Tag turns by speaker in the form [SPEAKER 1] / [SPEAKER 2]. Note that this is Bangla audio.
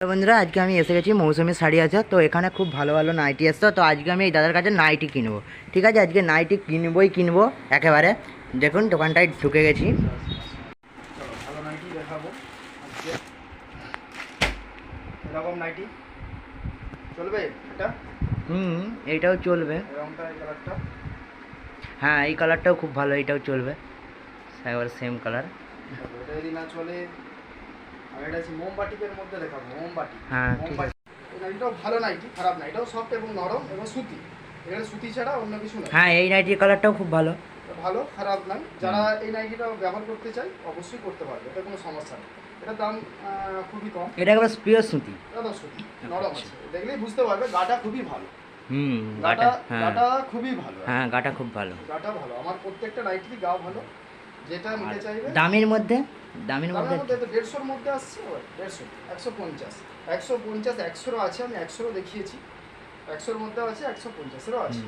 [SPEAKER 1] তো বন্ধুরা আজকে আমি এসে গেছি মৌসুমি শাড়ি আছে তো এখানে খুব ভালো ভালো নাইটি এসছে তো আজকে আমি এই দাদার কাছে নাইটি কিনবো। ঠিক আছে আজকে নাইটি কিনবই কিনবো একেবারে। দেখুন দোকানটায় ঢুকে গেছি। হুম এইটাও চলবে। হ্যাঁ এই কালারটাও খুব ভালো এইটাও চলবে। একেবারে সেম কালার
[SPEAKER 2] যদি না চলে আর এটা হচ্ছে মোমবাটিকের মধ্যে দেখাবো মোমবাটি
[SPEAKER 1] হ্যাঁ,
[SPEAKER 2] মোমবাটি নাইটিটাও ভালো নাইটি খারাপ না এটাও সফট এবং নরম এবং সুতি। সুতি ছাড়া অন্য কিছু না
[SPEAKER 1] হ্যাঁ এই নাইটির কালারটাও খুব ভালো।
[SPEAKER 2] ভালো খারাপ যারা এই নাইটিটা ব্যবহার করতে অবশ্যই করতে পারবে। এটা কোনো সমস্যা নেই। এটার দাম খুবই কম।
[SPEAKER 1] এটা একেবারে সুতি।
[SPEAKER 2] এটা সুতি নরম আছে। দেখলেই বুঝতে পারবে গাটা খুবই ভালো।
[SPEAKER 1] হুম
[SPEAKER 2] গাটা
[SPEAKER 1] গাটা হ্যাঁ।
[SPEAKER 2] খুবই ভালো।
[SPEAKER 1] হ্যাঁ গাটা খুব ভালো।
[SPEAKER 2] গাটা ভালো। আমার প্রত্যেকটা নাইটিরই গা ভালো। যেটা নিতে চাইবে।
[SPEAKER 1] দামের মধ্যে? দামের মধ্যে
[SPEAKER 2] দেড়শোর মধ্যে আসছে দেড়শো একশো পঞ্চাশ। একশো পঞ্চাশ একশোরও আছে আমি একশোরও দেখিয়েছি। একশোর মধ্যেও আছে একশো পঞ্চাশেরও আছে।